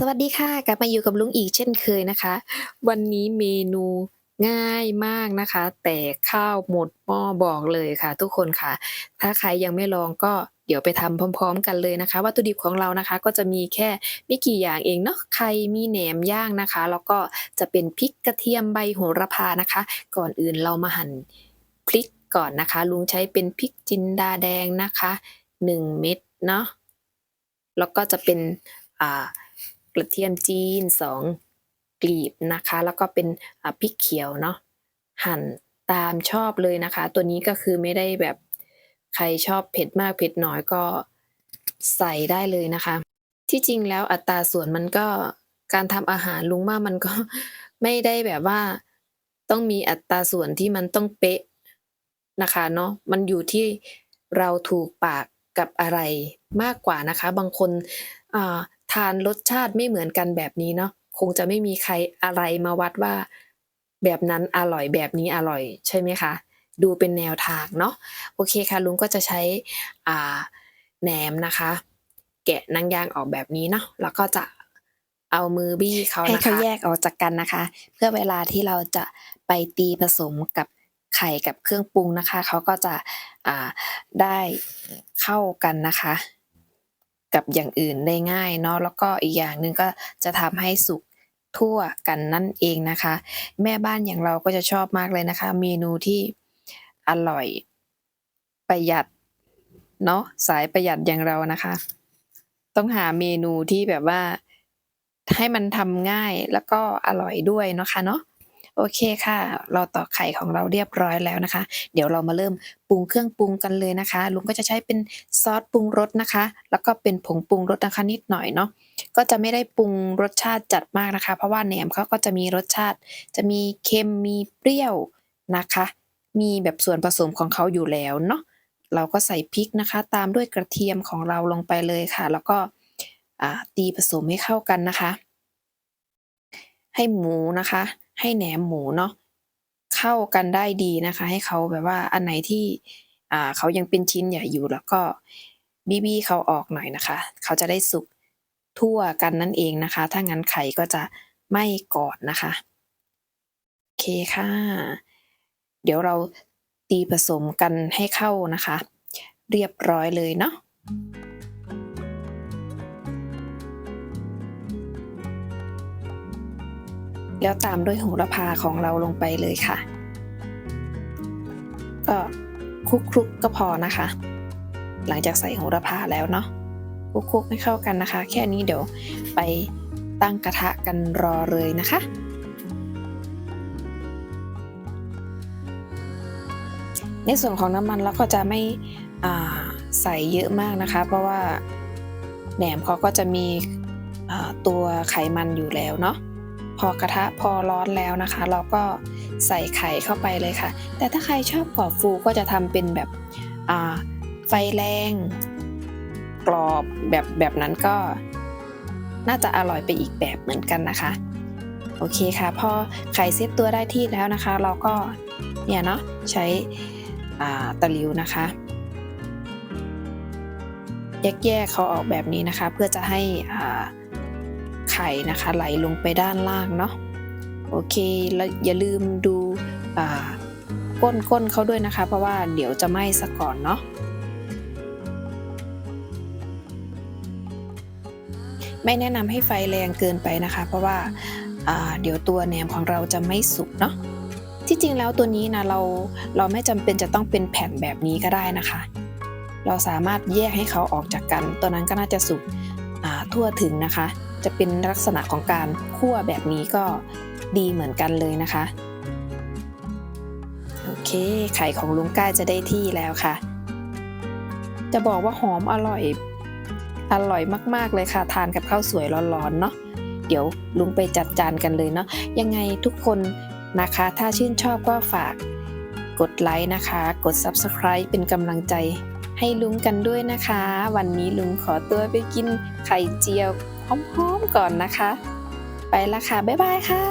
สวัสดีค่ะ กลับมาอยู่กับลุงอีกเช่นเคยนะคะ วันนี้เมนูง่ายมากนะคะ แต่ข้าวหมดหม้อบอกเลยค่ะ ทุกคนค่ะ ถ้าใครยังไม่ลองก็เดี๋ยวไปทำพร้อม ๆ กันเลยนะคะ วัตถุดิบของเรานะคะ ก็จะมีแค่ไม่กี่อย่างเองเนาะไข่มีแหนมย่างนะคะ แล้วก็จะเป็นพริกกระเทียมใบโหระพานะคะ ก่อนอื่นเรามาหั่นพริกก่อนนะคะ ลุงใช้เป็นพริกจินดาแดงนะคะ 1 เม็ดเนาะแล้วก็จะเป็นอ่า กระเทียมจีน2กลีบนะคะ แล้วก็เป็นอ่าพริกเขียวเนาะหั่นตามชอบเลยนะคะ ตัวนี้ก็คือไม่ได้แบบใครชอบเผ็ดมากเผ็ดน้อยก็ใส่ได้เลยนะคะ ที่จริงแล้วอัตราส่วนมันก็การทำอาหารลุงว่ามันก็ไม่ได้แบบว่าต้องมีอัตราส่วนที่มันต้องเป๊ะนะคะเนาะมันอยู่ที่เราถูกปากกับอะไรมากกว่านะคะ บางคนอ่า ทานรสชาติไม่เหมือนกันแบบนี้เนาะคงจะไม่มีใครอะไรมาวัดว่า แบบนั้นอร่อยแบบนี้อร่อยใช่ไหมคะ ดูเป็นแนวทางเนาะโอเคค่ะลุงก็จะใช้อ่าแหนมนะคะ แกะนังยางออกแบบนี้เนาะแล้วก็จะเอามือบี้เขาให้เขาแยกออกจากกันนะคะ เพื่อเวลาที่เราจะไปตีผสมกับไข่กับเครื่องปรุงนะคะเขาก็จะอ่าได้เข้ากันนะคะ กับอย่างอื่นได้ง่ายเนาะแล้วก็อีกอย่างหนึ่งก็จะทำให้สุกทั่วกันนั่นเองนะคะ แม่บ้านอย่างเราก็จะชอบมากเลยนะคะ เมนูที่อร่อย ประหยัดเนาะสายประหยัดอย่างเรานะคะ ต้องหาเมนูที่แบบว่าให้มันทำง่ายแล้วก็อร่อยด้วยเนาะคะเนาะ โอเคค่ะ เราตอกไข่ของเราเรียบร้อยแล้วนะคะ เดี๋ยวเรามาเริ่มปรุงเครื่องปรุงกันเลยนะคะ ลุงก็จะใช้เป็นซอสปรุงรสนะคะ แล้วก็เป็นผงปรุงรสนะคะนิดหน่อยเนาะก็จะไม่ได้ปรุงรสชาติจัดมากนะคะ เพราะว่าแหนมเขาก็จะมีรสชาติ จะมีเค็มมีเปรี้ยวนะคะ มีแบบส่วนผสมของเขาอยู่แล้วเนาะเราก็ใส่พริกนะคะ ตามด้วยกระเทียมของเราลงไปเลยค่ะ แล้วก็ตีผสมให้เข้ากันนะคะ ให้หมูนะคะ ให้แหนมหมูเนาะเข้ากันได้ดีนะคะ ให้เขาแบบว่าอันไหนที่อ่าเขายังเป็นชิ้นใหญ่อยู่แล้วก็บี้เขาออกหน่อยนะคะ เขาจะได้สุกทั่วกันนั่นเองนะคะ ถ้างั้นไข่ก็จะไม้ก่อนนะคะโอเคค่ะ เดี๋ยวเราตีผสมกันให้เข้านะคะ เรียบร้อยเลยเนาะ แล้วตามด้วยโหระพาของเราลงไปเลยค่ะ ก็คลุกๆกก็พอนะคะ หลังจากใส่โหระพาแล้วเนาะคลุกๆให้เข้ากันนะคะ แค่นี้เดี๋ยวไปตั้งกระทะกันรอเลยนะคะ ในส่วนของน้ำมันเราก็จะไม่ใส่เยอะมากนะคะ เพราะว่าแหนมเขาก็จะมีตัวไขมันอยู่แล้วเนาะ พอกระทะพอร้อนแล้วนะคะ เราก็ใส่ไข่เข้าไปเลยค่ะ แต่ถ้าใครชอบกรอบฟูก็จะทำเป็นแบบไฟแรงกรอบแบบแบบนั้นก็น่าจะอร่อยไปอีกแบบเหมือนกันนะคะ โอเคค่ะ พอไข่เซตตัวได้ที่แล้วนะคะ เราก็เนี่ยเนาะใช้ตะลิวนะคะ แยกๆเขาออกแบบนี้นะคะ เพื่อจะให้อ่า ไข่นะคะ ไหลลงไปด้านล่างเนาะโอเคแล้วอย่าลืมดูก้นก้นเขาด้วยนะคะ เพราะว่าเดี๋ยวจะไหม้ซะก่อนเนาะไม่แนะนำให้ไฟแรงเกินไปนะคะ เพราะว่าาเดี๋ยวตัวแหนมของเราจะไม่สุกเนาะที่จริงแล้วตัวนี้นะเราเราไม่จำเป็นจะต้องเป็นแผ่นแบบนี้ก็ได้นะคะ เราสามารถแยกให้เขาออกจากกัน ตัวนั้นก็น่าจะสุกทั่วถึงนะคะ จะเป็นลักษณะของการคั่วแบบนี้ก็ดีเหมือนกันเลยนะคะโอเคไข่ของลุงก้าจะได้ที่แล้วค่ะ จะบอกว่าหอมอร่อยอร่อยมากๆเลยค่ะ ทานกับข้าวสวยร้อนๆเนาะเดี๋ยวลุงไปจัดจานกันเลยเนาะยังไงทุกคนนะคะ ถ้าชื่นชอบก็ฝากกดไลค์นะคะ กด Subscribe เป็นกำลังใจให้ลุงกันด้วยนะคะ วันนี้ลุงขอตัวไปกินไข่เจียว หอมๆก่อนนะคะ ไปละค่ะ บ๊ายบายค่ะ